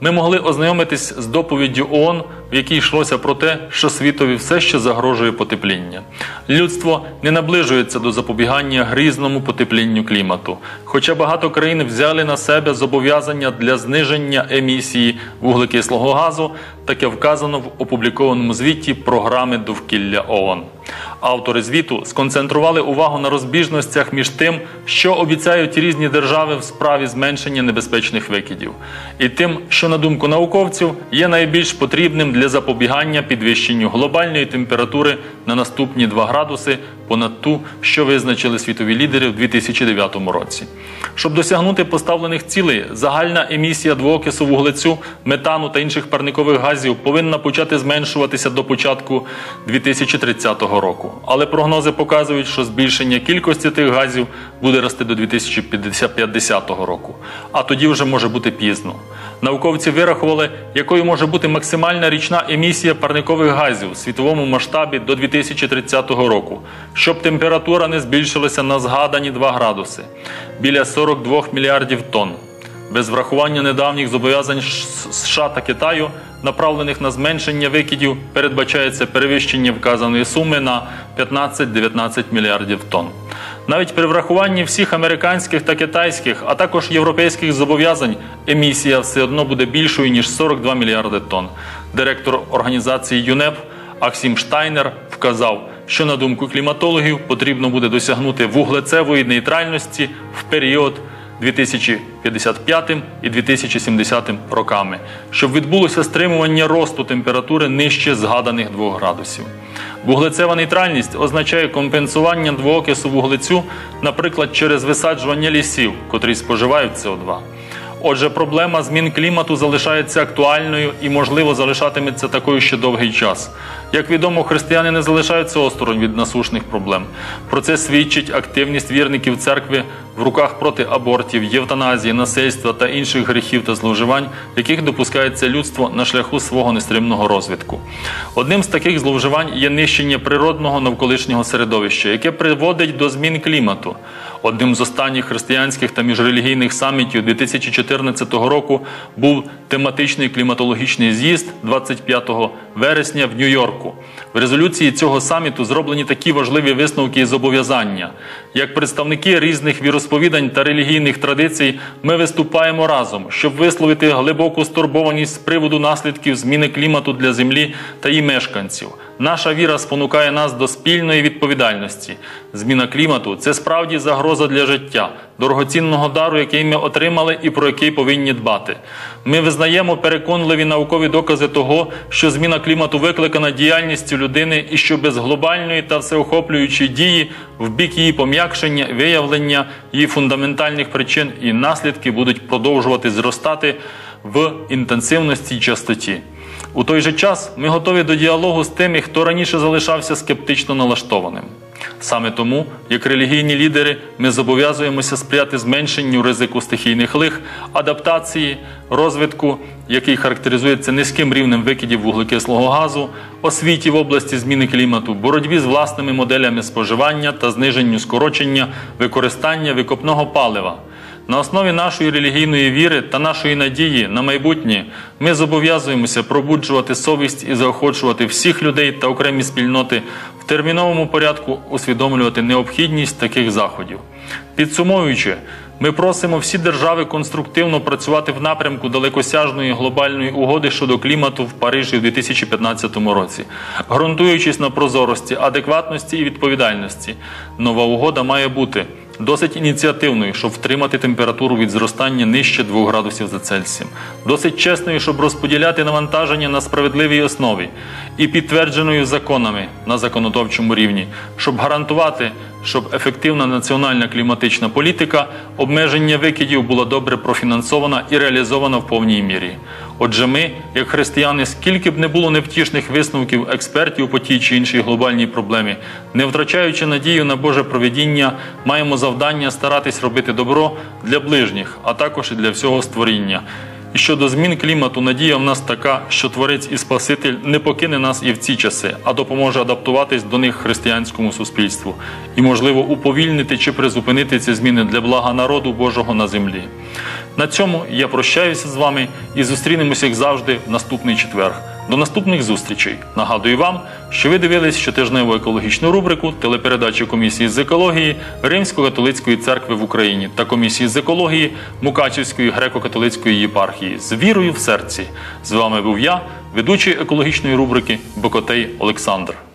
ми могли ознайомитись з доповіддю ООН, в якій йшлося про те, що світові все ще загрожує потепління. Людство не наближується до запобігання грізному потеплінню клімату, хоча багато країн взяли на себе зобов'язання для зниження емісії вуглекислого газу, таке вказано в опублікованому звіті програми довкілля ООН. Автори звіту сконцентрували увагу на розбіжностях між тим, що обіцяють різні держави в справі зменшення небезпечних викидів, і тим, що на думку науковців є найбільш потрібним для запобігання підвищенню глобальної температури на наступні 2 градуси понад ту, що визначили світові лідери в 2009 році. Щоб досягнути поставлених цілей, загальна емісія двоокису вуглецю, метану та інших парникових газів повинна почати зменшуватися до початку 2030 року. Але прогнози показують, що збільшення кількості тих газів буде рости до 2050 року. А тоді вже може бути пізно. Науковці вирахували, якою може бути максимальна річна емісія парникових газів у світовому масштабі до 2030 року, щоб температура не збільшилася на згадані 2 градуси біля 42 мільярдів тонн. Без врахування недавніх зобов'язань США та Китаю, направлених на зменшення викидів, передбачається перевищення вказаної суми на 15-19 мільярдів тонн. Навіть при врахуванні всіх американських та китайських, а також європейських зобов'язань, емісія все одно буде більшою ніж 42 мільярди тонн. Директор організації ЮНЕП Аксім Штайнер вказав, що на думку кліматологів потрібно буде досягнути вуглецевої нейтральності в період 2055 і 2070 роками, щоб відбулося стримування росту температури нижче згаданих 2 градусів. Вуглецева нейтральність означає компенсування двоокису вуглецю, наприклад, через висаджування лісів, котрі споживають СО2. Отже, проблема змін клімату залишається актуальною і, можливо, залишатиметься такою ще довгий час. Як відомо, християни не залишаються осторонь від насушних проблем. Про це свідчить активність вірників церкви в руках проти абортів, євтаназії, насильства та інших гріхів та зловживань, яких допускається людство на шляху свого нестримного розвитку. Одним з таких зловживань є нищення природного навколишнього середовища, яке приводить до змін клімату. Одним з останніх християнських та міжрелігійних самітів 2014 року був тематичний кліматологічний з'їзд 25 вересня в Нью-Йорку. В резолюції цього саміту зроблені такі важливі висновки і зобов'язання. Як представники різних віросповідань та релігійних традицій, ми виступаємо разом, щоб висловити глибоку стурбованість з приводу наслідків зміни клімату для землі та її мешканців. Наша віра спонукає нас до спільної відповідальності. Зміна клімату це справді загроза для життя, дорогоцінного дару, який ми отримали і про який повинні дбати. Ми визнаємо переконливі наукові докази того, що зміна клімату викликана діяльністю людини і що без глобальної та всеохоплюючої дії в бік її пом'якшення, виявлення її фундаментальних причин і наслідки будуть продовжувати зростати в інтенсивності й частоті. У той же час ми готові до діалогу з тими, хто раніше залишався скептично налаштованим. Саме тому, як релігійні лідери, ми зобов'язуємося сприяти зменшенню ризику стихійних лих, адаптації, розвитку, який характеризується низьким рівнем викидів вуглекислого газу, освіті в області зміни клімату, боротьбі з власними моделями споживання та зниженню скорочення використання викопного палива. На основі нашої релігійної віри та нашої надії на майбутнє ми зобов'язуємося пробуджувати совість і заохочувати всіх людей та окремі спільноти в терміновому порядку усвідомлювати необхідність таких заходів. Підсумовуючи, ми просимо всі держави конструктивно працювати в напрямку далекосяжної глобальної угоди щодо клімату в Парижі у 2015 році, ґрунтуючись на прозорості, адекватності і відповідальності. Нова угода має бути досить ініціативною, щоб втримати температуру від зростання нижче 2 градусів за Цельсієм, досить чесною, щоб розподіляти навантаження на справедливій основі, і підтвердженою законами на законодавчому рівні, щоб гарантувати щоб ефективна національна кліматична політика обмеження викидів була добре профінансована і реалізована в повній мірі. Отже, ми, як християни, скільки б не було невтішних висновків експертів по тій чи іншій глобальній проблемі, не втрачаючи надію на Боже проведіння, маємо завдання старатись робити добро для ближніх, а також і для всього створіння. І щодо змін клімату, надія в нас така, що Творець і Спаситель не покине нас і в ці часи, а допоможе адаптуватись до них християнському суспільству і, можливо, уповільнити чи призупинити ці зміни для блага народу Божого на землі. На цьому я прощаюся з вами і зустрінемося, як завжди, в наступний четверг. До наступних зустрічей. Нагадую вам, що ви дивились щотижневу екологічну рубрику телепередачі комісії з екології Римсько-католицької церкви в Україні та комісії з екології Мукачівської греко-католицької єпархії з вірою в серці. З вами був я, ведучий екологічної рубрики Бокотей Олександр.